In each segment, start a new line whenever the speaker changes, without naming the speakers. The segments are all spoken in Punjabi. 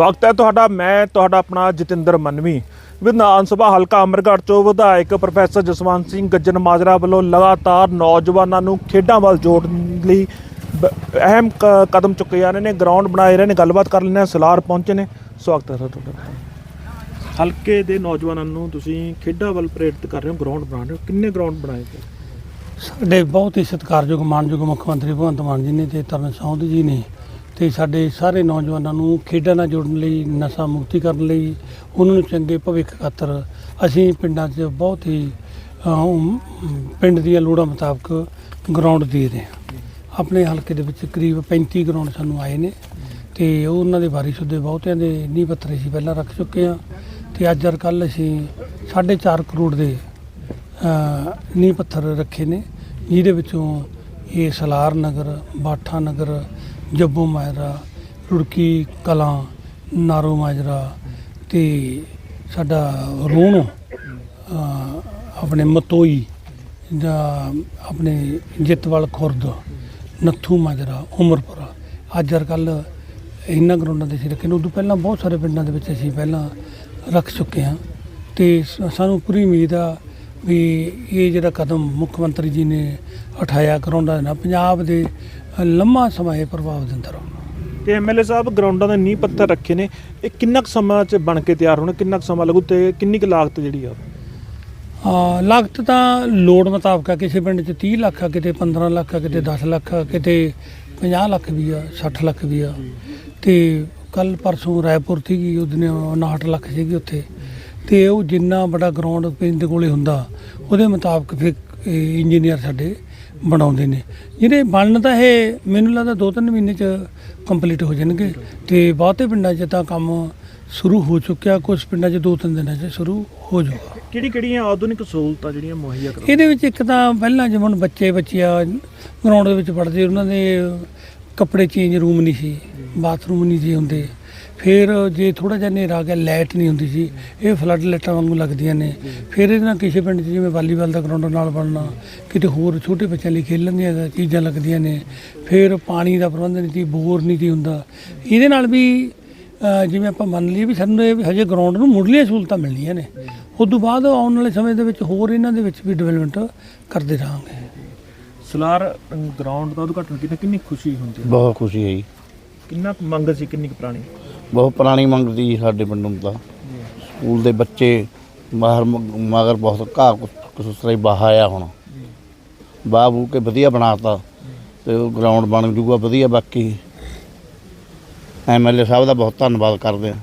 ਸਵਾਗਤ ਹੈ ਤੁਹਾਡਾ, ਮੈਂ ਤੁਹਾਡਾ ਆਪਣਾ ਜਤਿੰਦਰ ਮਨਵੀ। ਵਿਧਾਨ ਸਭਾ ਹਲਕਾ ਅਮਰਗੜ੍ਹ ਤੋਂ ਵਿਧਾਇਕ ਪ੍ਰੋਫੈਸਰ ਜਸਵੰਤ ਸਿੰਘ ਗੱਜਨ ਮਾਜਰਾ ਵੱਲੋਂ ਲਗਾਤਾਰ ਨੌਜਵਾਨਾਂ ਨੂੰ ਖੇਡਾਂ ਵੱਲ ਜੋੜਨ ਲਈ ਬ- ਅਹਿਮ ਕ- ਕਦਮ ਚੁੱਕੇ ਜਾ ਰਹੇ ਨੇ, ਗਰਾਊਂਡ ਬਣਾਏ ਰਹੇ ਨੇ, ਗੱਲਬਾਤ ਕਰ ਲੈਣੇ ਸਲਾਰ ਪਹੁੰਚੇ ਨੇ। ਸਵਾਗਤ ਹੈ ਸਰ ਤੁਹਾਡਾ। ਹਲਕੇ ਦੇ ਨੌਜਵਾਨਾਂ ਨੂੰ ਤੁਸੀਂ ਖੇਡਾਂ ਵੱਲ ਪ੍ਰੇਰਿਤ ਕਰ ਰਹੇ ਹੋ, ਗਰਾਊਂਡ ਬਣਾ ਰਹੇ ਹੋ, ਕਿੰਨੇ ਗਰਾਊਂਡ ਬਣਾਏ ਗਏ?
ਸਾਡੇ ਬਹੁਤ ਹੀ ਸਤਿਕਾਰਯੋਗ, ਮਾਨਯੋਗ ਮੁੱਖ ਮੰਤਰੀ ਭਗਵੰਤ ਮਾਨ ਜੀ ਨੇ ਤੇ ਤਰਨ ਸਾਉਂਦ ਜੀ ਨੇ ਤੇ ਸਾਡੇ ਸਾਰੇ ਨੌਜਵਾਨਾਂ ਨੂੰ ਖੇਡਾਂ ਨਾਲ ਜੋੜਨ ਲਈ ਨਸ਼ਾ ਮੁਕਤੀ ਕਰਨ ਲਈ ਉਹਨਾਂ ਨੂੰ ਚੰਗੇ ਭਵਿੱਖ ਖਾਤਰ ਅਸੀਂ ਪਿੰਡਾਂ 'ਚ ਬਹੁਤ ਹੀ ਅਮ, ਪਿੰਡ ਦੀਆਂ ਲੋੜਾਂ ਮੁਤਾਬਕ ਗਰਾਊਂਡ ਦੇ ਰਹੇ ਹਾਂ। ਆਪਣੇ ਹਲਕੇ ਦੇ ਵਿੱਚ ਕਰੀਬ 35 ਗਰਾਊਂਡ ਸਾਨੂੰ ਆਏ ਨੇ ਤੇ ਉਹਨਾਂ ਦੇ ਵਾਰਿਸ ਦੇ ਬਹੁਤਿਆਂ ਦੇ ਨੀਂਹ ਪੱਥਰ ਅਸੀਂ ਪਹਿਲਾਂ ਰੱਖ ਚੁੱਕੇ ਹਾਂ ਤੇ ਅੱਜ ਅਰ ਕੱਲ ਅਸੀਂ 4.5 ਕਰੋੜ ਦੇ ਅ, ਨੀਂਹ ਪੱਥਰ ਰੱਖੇ ਨੇ ਜਿਹਦੇ ਵਿੱਚੋਂ ਇਹ ਸਲਾਰ ਨਗਰ, ਬਾਠਾ ਨਗਰ, ਜੱਬੂ ਮਾਜਰਾ, ਰੁੜਕੀ ਕਲਾਂ, ਨਾਰੋ ਮਾਜਰਾ ਤੇ ਸਾਡਾ ਰੋਣ ਆਪਣੇ ਮਤੋਈ ਜਾਂ ਆਪਣੇ ਜਿੱਤਵਾਲ ਖੁਰਦ, ਨੱਥੂ ਮਾਜਰਾ, ਉਮਰਪੁਰਾ। ਅੱਜ ਕੱਲ ਇਹਨਾਂ ਗਰਾਊਂਡਾਂ ਦੇ ਅਸੀਂ ਰੱਖੇ ਨੇ, ਉਦੋਂ ਪਹਿਲਾਂ ਬਹੁਤ ਸਾਰੇ ਪਿੰਡਾਂ ਦੇ ਵਿੱਚ ਅਸੀਂ ਪਹਿਲਾਂ ਰੱਖ ਚੁੱਕੇ ਹਾਂ। ਤੇ ਸਾਨੂੰ ਪੂਰੀ ਉਮੀਦ ਆ ਵੀ ਇਹ ਜਿਹੜਾ ਕਦਮ ਮੁੱਖ ਮੰਤਰੀ ਜੀ ਨੇ ਉਠਾਇਆ ਗਰਾਊਂਡਾਂ ਦੇ ਨਾਲ ਪੰਜਾਬ ਦੇ ਲੰਮਾ ਸਮਾਂ ਇਹ ਪ੍ਰਭਾਵ ਦਿੰਦਾ ਰਹੂਗਾ
ਤੇ ਐਮਐਲਏ ਸਾਹਿਬ ਗਰਾਊਂਡਾਂ ਦੇ ਨੀਂਹ ਪੱਥਰ ਰੱਖੇ ਨੇ ਇਹ ਕਿੰਨਾ ਕੁ ਸਮਾਂ ਚ ਬਣ ਕੇ ਤਿਆਰ ਹੋਣੇ ਕਿੰਨਾ ਕੁ ਸਮਾਂ ਲੱਗੂ ਤੇ ਕਿੰਨੀ ਕੁ ਲਾਗਤ ਜਿਹੜੀ ਆ?
ਆ ਲਾਗਤ ਤਾਂ ਲੋੜ ਮੁਤਾਬਕ ਆ ਕਿਸੇ ਪਿੰਡ 'ਚ 30 ਲੱਖ ਆ ਕਿਤੇ 15 ਲੱਖ ਆ ਕਿਤੇ 10 ਲੱਖ ਆ ਕਿਤੇ 50 ਲੱਖ ਵੀ ਆ 60 ਲੱਖ ਵੀ ਆ। ਤੇ ਕੱਲ ਪਰਸੋਂ ਰਾਏਪੁਰ ਸੀਗੀ ਉਹਦਨੇ 59 ਲੱਖ ਸੀਗੀ ਉੱਥੇ। ਤੇ ਉਹ ਜਿੰਨਾ ਵੱਡਾ ਗਰਾਊਂਡ ਪਿੰਡ ਕੋਲੇ ਹੁੰਦਾ ਉਹਦੇ ਮੁਤਾਬਕ ਫਿਰ ਇੰਜੀਨੀਅਰ ਸਾਡੇ ਬਣਾਉਂਦੇ ਨੇ। ਜਿਹੜੇ ਬਣਨ ਤਾਂ ਇਹ ਮੈਨੂੰ ਲੱਗਦਾ 2-3 ਮਹੀਨੇ 'ਚ ਕੰਪਲੀਟ ਹੋ ਜਾਣਗੇ ਤੇ ਬਹੁਤੇ ਪਿੰਡਾਂ 'ਚ ਤਾਂ ਕੰਮ ਸ਼ੁਰੂ ਹੋ ਚੁੱਕਿਆ ਕੁਝ ਪਿੰਡਾਂ 'ਚ 2-3 ਦਿਨਾਂ 'ਚ ਸ਼ੁਰੂ ਹੋ ਜਾਊਗਾ।
ਕਿਹੜੀ ਕਿਹੜੀਆਂ ਆਧੁਨਿਕ ਸਹੂਲਤਾਂ ਜਿਹੜੀਆਂ ਮੁਹੱਈਆ ਕਰਵਾ
ਇਹਦੇ ਵਿੱਚ ਇੱਕ ਤਾਂ ਪਹਿਲਾਂ ਜਿਵੇਂ ਹੁਣ ਬੱਚੇ ਬੱਚਿਆ ਗਰਾਊਂਡ ਦੇ ਵਿੱਚ ਪੜਦੇ ਉਹਨਾਂ ਦੇ ਕੱਪੜੇ ਚੇਂਜ ਰੂਮ ਨਹੀਂ ਸੀ ਬਾਥਰੂਮ ਨਹੀਂ ਸੀ ਹੁੰਦੇ। ਫਿਰ ਜੇ ਥੋੜਾ ਜਿਹਾ ਹਨੇਰਾ ਆ ਗਿਆ ਲਾਈਟ ਨਹੀਂ ਹੁੰਦੀ ਸੀ ਇਹ ਫਲੱਡ ਲਾਈਟਾਂ ਵਾਂਗੂ ਲੱਗਦੀਆਂ ਨੇ। ਫਿਰ ਇਹਦੇ ਨਾਲ ਕਿਸੇ ਪਿੰਡ 'ਚ ਜਿਵੇਂ ਵਾਲੀਬਾਲ ਦਾ ਗਰਾਊਂਡ ਨਾਲ ਬਣਨਾ ਕਿਤੇ ਹੋਰ ਛੋਟੇ ਬੱਚਿਆਂ ਲਈ ਖੇਲਣ ਦੀਆਂ ਚੀਜ਼ਾਂ ਲੱਗਦੀਆਂ ਨੇ ਫਿਰ ਪਾਣੀ ਦਾ ਪ੍ਰਬੰਧ ਨਹੀਂ ਸੀ ਬੋਰ ਨਹੀਂ ਸੀ ਹੁੰਦਾ। ਇਹਦੇ ਨਾਲ ਵੀ ਜਿਵੇਂ ਆਪਾਂ ਮੰਨ ਲਈਏ ਵੀ ਸਾਨੂੰ ਇਹ ਹਜੇ ਗਰਾਊਂਡ ਨੂੰ ਮੁੱਢਲੀਆਂ ਸਹੂਲਤਾਂ ਮਿਲਣੀਆਂ ਨੇ। ਉਸ ਤੋਂ ਬਾਅਦ ਆਉਣ ਵਾਲੇ ਸਮੇਂ ਦੇ ਵਿੱਚ ਹੋਰ ਇਹਨਾਂ ਦੇ ਵਿੱਚ ਵੀ ਡਿਵੈਲਪਮੈਂਟ ਕਰਦੇ ਰਹਾਂਗੇ।
ਸਲਾਰ ਗਰਾਊਂਡ ਦਾ ਉਦਘਾਟਨ ਕੀਤਾ ਕਿੰਨੀ ਖੁਸ਼ੀ ਹੁੰਦੀ ਹੈ?
ਬਹੁਤ ਖੁਸ਼ੀ ਹੈ ਜੀ।
ਕਿੰਨਾ ਕੁ ਮੰਗ ਸੀ ਕਿੰਨੀ ਕੁ ਪੁਰਾਣੀ?
ਬਹੁਤ ਪੁਰਾਣੀ ਮੰਗ ਸੀ ਸਾਡੇ ਪਿੰਡੋਂ ਤਾਂ। ਸਕੂਲ ਦੇ ਬੱਚੇ ਬਾਹਰ ਮਗਰ ਬਹੁਤ ਘਾਹ ਕੁਸਤਰੇ ਬਹਾਇਆ ਹੁਣ। ਬਾਹ ਬੂ ਕੇ ਵਧੀਆ ਬਣਾਤਾ ਤੇ ਉਹ ਗਰਾਊਂਡ ਬਣ ਜੂਗਾ ਵਧੀਆ ਬਾਕੀ। ਐਮਐਲਏ ਸਾਹਿਬ ਦਾ ਬਹੁਤ ਧੰਨਵਾਦ ਕਰਦੇ ਆ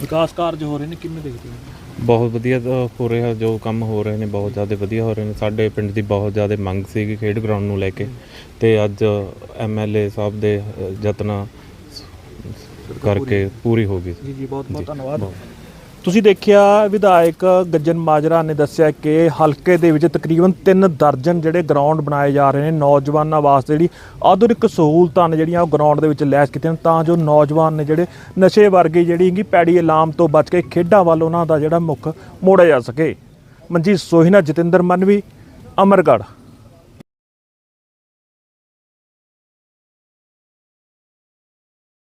ਵਿਕਾਸ ਕਾਰਜ ਹੋ ਰਹੇ ਨੇ ਕਿਵੇਂ ਦੇਖਦੇ ਹੋ?
ਬਹੁਤ ਵਧੀਆ ਅ, ਹੋ ਰਿਹਾ ਜੋ ਕੰਮ ਹੋ ਰਹੇ ਨੇ ਬਹੁਤ ਜ਼ਿਆਦਾ ਵਧੀਆ ਹੋ ਰਹੇ ਨੇ। ਸਾਡੇ ਪਿੰਡ ਦੀ ਬਹੁਤ ਜ਼ਿਆਦਾ ਮੰਗ ਸੀਗੀ ਖੇਡ ਗਰਾਊਂਡ ਨੂੰ ਲੈ ਕੇ। ਤੇ ਅੱਜ ਐਮਐਲਏ ਸਾਹਿਬ ਦੇ ਯਤਨਾਂ ਕਰਕੇ ਪੂਰੀ। ਹੋ ਗਈ।
ਜੀ ਜੀ ਬਹੁਤ ਬਹੁਤ ਧੰਨਵਾਦ। ਤੁਸੀਂ ਦੇਖਿਆ ਵਿਧਾਇਕ ਗੱਜਨ ਮਾਜਰਾ ਨੇ ਦੱਸਿਆ ਕਿ ਹਲਕੇ ਦੇ ਵਿੱਚ ਤਕਰੀਬਨ 3 ਦਰਜਨ ਜਿਹੜੇ ਗਰਾਊਂਡ ਬਣਾਏ ਜਾ ਰਹੇ ਨੇ ਨੌਜਵਾਨਾਂ ਵਾਸਤੇ ਜਿਹੜੀ ਆਧੁਨਿਕ ਸਹੂਲਤਾਂ ਨੇ ਜਿਹੜੀਆਂ ਉਹ ਗਰਾਊਂਡ ਦੇ ਵਿੱਚ ਲੈਸ ਕੀਤੀਆਂ ਨੇ ਤਾਂ ਜੋ ਨੌਜਵਾਨ ਨੇ ਜਿਹੜੇ ਨਸ਼ੇ ਵਰਗੀ ਜਿਹੜੀ ਹੈਗੀ ਪੈੜੀ ਇਲਾਮ ਤੋਂ ਬਚ ਕੇ ਖੇਡਾਂ ਵੱਲ ਉਹਨਾਂ ਦਾ ਜਿਹੜਾ ਮੁੱਖ ਮੋੜਿਆ ਜਾ ਸਕੇ। ਮਨਜੀਤ ਸੋਹਿਨਾ ਜਤਿੰਦਰ ਮਨਵੀ ਅਮਰਗੜ੍ਹ।